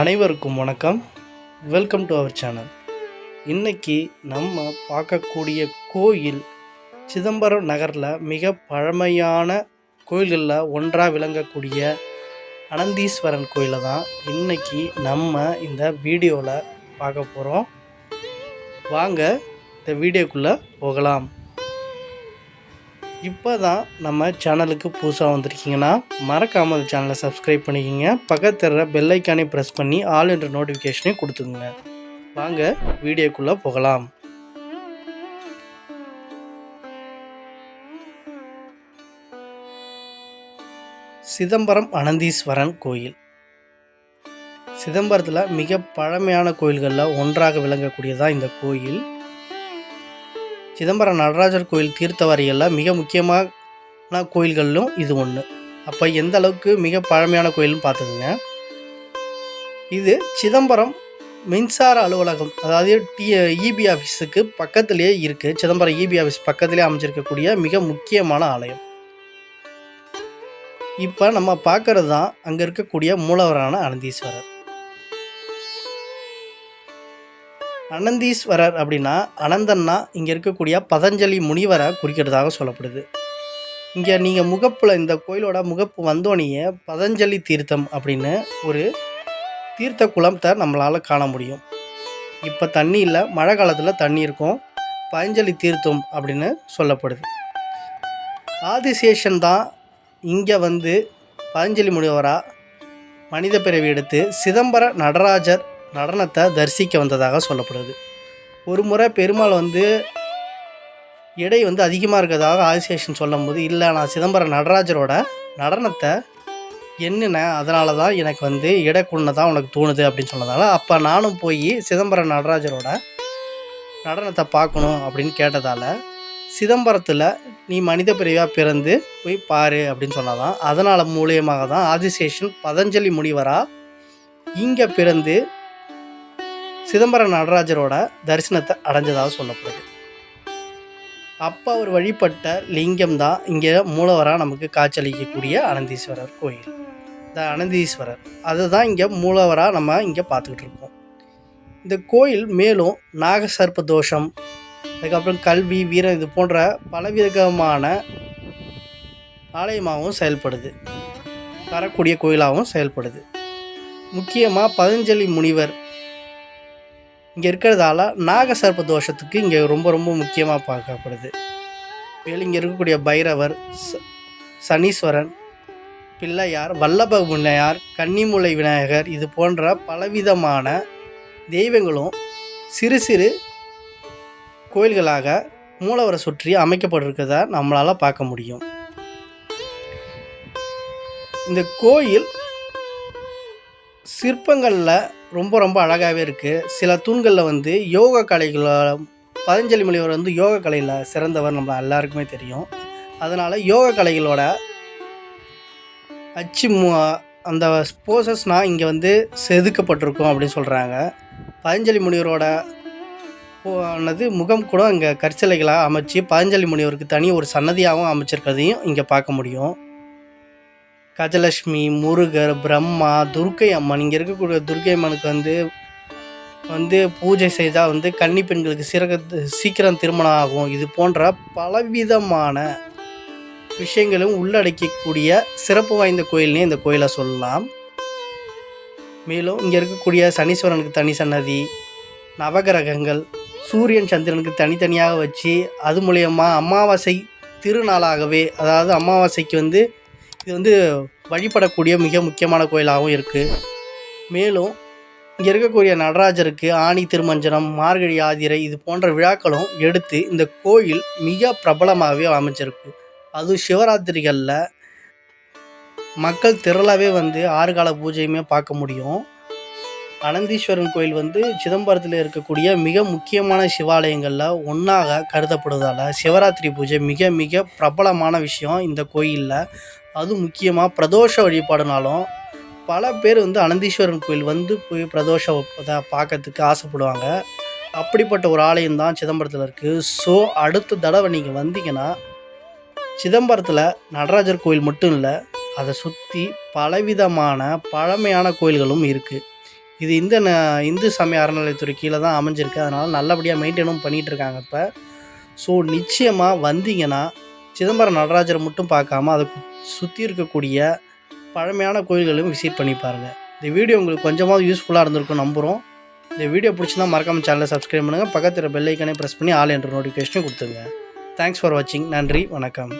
அனைவருக்கும் வணக்கம். Welcome to our channel இன்றைக்கி நம்ம பார்க்கக்கூடிய கோயில் சிதம்பரம் நகரில் மிக பழமையான கோயில்களில் ஒன்றாக விளங்கக்கூடிய அனந்தீஸ்வரன் கோயிலை தான் இன்றைக்கி நம்ம இந்த வீடியோவில் பார்க்க போகிறோம் வாங்க இந்த வீடியோக்குள்ளே போகலாம். இப்போ தான் நம்ம சேனலுக்கு புதுசாக வந்திருக்கீங்கன்னா மறக்காமல் அந்த சேனலை சப்ஸ்கிரைப் பண்ணிக்கிங்க. பக்கத்துற பெல் ஐக்கானே ப்ரெஸ் பண்ணி ஆல் என்ற நோட்டிஃபிகேஷனையும் கொடுத்துக்குங்க. வாங்க வீடியோக்குள்ளே போகலாம். சிதம்பரம் அனந்தீஸ்வரன் கோயில். சிதம்பரத்தில் மிக பழமையான கோயில்களில் ஒன்றாக விளங்கக்கூடியதான் இந்த கோயில். சிதம்பரம் நடராஜர் கோயில் தீர்த்தவாரியெல்லாம் மிக முக்கியமான கோயில்களிலும் இது ஒன்று அப்போ எந்த அளவுக்கு மிக பழமையான கோயில்னு பார்த்துக்குங்க இது சிதம்பரம் மின்சார அலுவலகம் அதாவது டி இபி ஆஃபீஸுக்கு பக்கத்துலேயே இருக்குது சிதம்பரம் இபி ஆஃபீஸ் பக்கத்துலேயே அமைஞ்சிருக்கக்கூடிய மிக முக்கியமான ஆலயம். இப்போ நம்ம பார்க்குறது தான் அங்கே இருக்கக்கூடிய மூலவரான அனந்தீஸ்வரர். அனந்தீஸ்வரர் அப்படின்னா அனந்தன்னா இங்கே இருக்கக்கூடிய பதஞ்சலி முனிவரை குறிக்கிறதாக சொல்லப்படுது. இங்கே நீங்கள் முகப்பில் இந்த கோயிலோட முகப்பு வந்தோடனே பதஞ்சலி தீர்த்தம் அப்படின்னு ஒரு தீர்த்த குளத்தை நம்மளால் காண முடியும். இப்போ தண்ணி இல்லை மழை காலத்தில் தண்ணி இருக்கும். பதஞ்சலி தீர்த்தம் அப்படின்னு சொல்லப்படுது. ஆதிசேஷன் தான் இங்கே வந்து பதஞ்சலி முனிவராக மனித பிறவி எடுத்து சிதம்பர நடராஜர் நடனத்தை தரிசிக்க வந்ததாக சொல்லப்படுது. ஒரு முறை பெருமாள் வந்து எடை வந்து அதிகமாக இருக்கிறதாக ஆதிசேஷன் சொல்லும்போது இல்லை நான் சிதம்பரம் நடராஜரோட நடனத்தை என்னென்ன அதனால தான் எனக்கு வந்து எடை கூடன தான் உனக்கு தோணுது அப்படின்னு சொன்னதால அப்போ நானும் போய் சிதம்பரம் நடராஜரோட நடனத்தை பார்க்கணும் அப்படின்னு கேட்டதால் சிதம்பரத்தில் நீ மனித பிரிவாக பிறந்து போய் பாரு அப்படின்னு சொன்னதான். அதனால் மூலியமாக தான் ஆதிசேஷன் பதஞ்சலி முனிவராக இங்கே பிறந்து சிதம்பரம் நடராஜரோட தரிசனத்தை அடைஞ்சதாக சொல்லப்படுது. அப்போ அவர் வழிபட்ட லிங்கம் தான் இங்கே மூலவராக நமக்கு காட்சியளிக்கக்கூடிய அனந்தீஸ்வரர் கோயில். இந்த அனந்தீஸ்வரர் அதுதான் இங்கே மூலவராக நம்ம இங்கே பார்த்துக்கிட்டு இருக்கோம். இந்த கோயில் மேலும் நாகசர்ப்ப தோஷம் அதுக்கப்புறம் கல்வி வீரம் இது போன்ற பலவிதமான ஆலயமாகவும் செயல்படுது. வரக்கூடிய கோயிலாகவும் செயல்படுது. முக்கியமாக பதஞ்சலி முனிவர் இங்கே இருக்கிறதால நாகசர்ப தோஷத்துக்கு இங்கே ரொம்ப ரொம்ப முக்கியமாக பார்க்கப்படுது. மேலும் இங்கே இருக்கக்கூடிய பைரவர் ச சனீஸ்வரன் பிள்ளையார் வல்லப விநாயகர் கன்னிமூலை விநாயகர் இது போன்ற பலவிதமான தெய்வங்களும் சிறு சிறு கோயில்களாக மூலவரை சுற்றி அமைக்கப்பட்டிருக்கிறத நம்மளால் பார்க்க முடியும். இந்த கோயில் சிற்பங்களில் ரொம்ப ரொம்ப அழகாகவே இருக்குது சில தூண்களில் வந்து யோக கலைகள பதஞ்சலி முனிவர் வந்து யோக கலையில் சிறந்தவர் நம்ம எல்லாருக்குமே தெரியும். அதனால் யோக கலைகளோட அச்சு அந்த போசஸ்னால் இங்கே வந்து செதுக்கப்பட்டிருக்கும் அப்படின்னு சொல்கிறாங்க பதஞ்சலி முனிவரோட ஆனது முகம் கூட இங்கே கற்சிலைகளாக அமைச்சு பதஞ்சலி முனிவருக்கு தனி ஒரு சன்னதியாகவும் அமைச்சிருக்கிறதையும் இங்கே பார்க்க முடியும். கஜலட்சுமி முருகர் பிரம்மா துர்க்கை அம்மன். இங்கே இருக்கக்கூடிய துர்க்கை அம்மனுக்கு வந்து வந்து பூஜை செய்தால் வந்து கன்னி பெண்களுக்கு சிறக சீக்கிரம் திருமணம் ஆகும். இது போன்ற பலவிதமான விஷயங்களும் உள்ளடக்கக்கூடிய சிறப்பு வாய்ந்த கோயில்னே இந்த கோயிலை சொல்லலாம். மேலும் இங்கே இருக்கக்கூடிய சனீஸ்வரனுக்கு தனி சன்னதி நவகிரகங்கள் சூரியன் சந்திரனுக்கு தனித்தனியாக வச்சு அது மூலயமா அமாவாசை திருநாளாகவே அதாவது அமாவாசைக்கு வந்து இது வந்து வழிபடக்கூடிய மிக முக்கியமான கோயிலாகவும் இருக்குது மேலும் இங்கே இருக்கக்கூடிய நடராஜருக்கு ஆணி திருமஞ்சனம் மார்கழி ஆதிரை இது போன்ற விழாக்களும் எடுத்து இந்த கோயில் மிக பிரபலமாகவே அமைஞ்சிருக்கு. அதுவும் சிவராத்திரிகளில் மக்கள் திரளாகவே வந்து ஆறு கால பூஜையுமே பார்க்க முடியும். அனந்தீஸ்வரன் கோயில் வந்து சிதம்பரத்தில் இருக்கக்கூடிய மிக முக்கியமான சிவாலயங்களில் ஒன்றாக கருதப்படுவதால் சிவராத்திரி பூஜை மிக மிக பிரபலமான விஷயம் இந்த கோயிலில். அதுவும் முக்கியமாக பிரதோஷ வழிபாடுனாலும் பல பேர் வந்து அனந்தீஸ்வரன் கோயில் வந்து போய் பிரதோஷ பார்க்கறதுக்கு ஆசைப்படுவாங்க. அப்படிப்பட்ட ஒரு ஆலயம் தான் சிதம்பரத்தில் இருக்குது ஸோ அடுத்த தடவை நீங்கள் வந்தீங்கன்னா சிதம்பரத்தில் நடராஜர் கோயில் மட்டும் இல்லை அதை சுற்றி பலவிதமான பழமையான கோயில்களும் இருக்குது இது இந்த ந- இந்து சமய அறநிலையத்துறை கீழே தான் அமைஞ்சிருக்கு. அதனால் நல்லபடியாக மெயின்டைனும் பண்ணிகிட்ருக்காங்க இப்போ. ஸோ நிச்சயமாக வந்தீங்கன்னா சிதம்பரம் நடராஜரை மட்டும் பார்க்காம அதை சுற்றி இருக்கக்கூடிய பழமையான கோயில்களையும் விசிட் பண்ணி பாருங்கள் இந்த வீடியோ உங்களுக்கு கொஞ்சமாவது யூஸ்ஃபுல்லாக இருந்திருக்கும் நம்புகிறோம் இந்த வீடியோ பிடிச்சிருந்தா மறக்காம சேனலை சப்ஸ்கிரைப் பண்ணுங்கள் பக்கத்தில் பெல் ஐக்கனே ப்ரெஸ் பண்ணி ஆல் என்ற நோட்டிஃபிகேஷனையும் கொடுத்துருங்க. தேங்க்ஸ் ஃபார் வாட்சிங் நன்றி. வணக்கம்.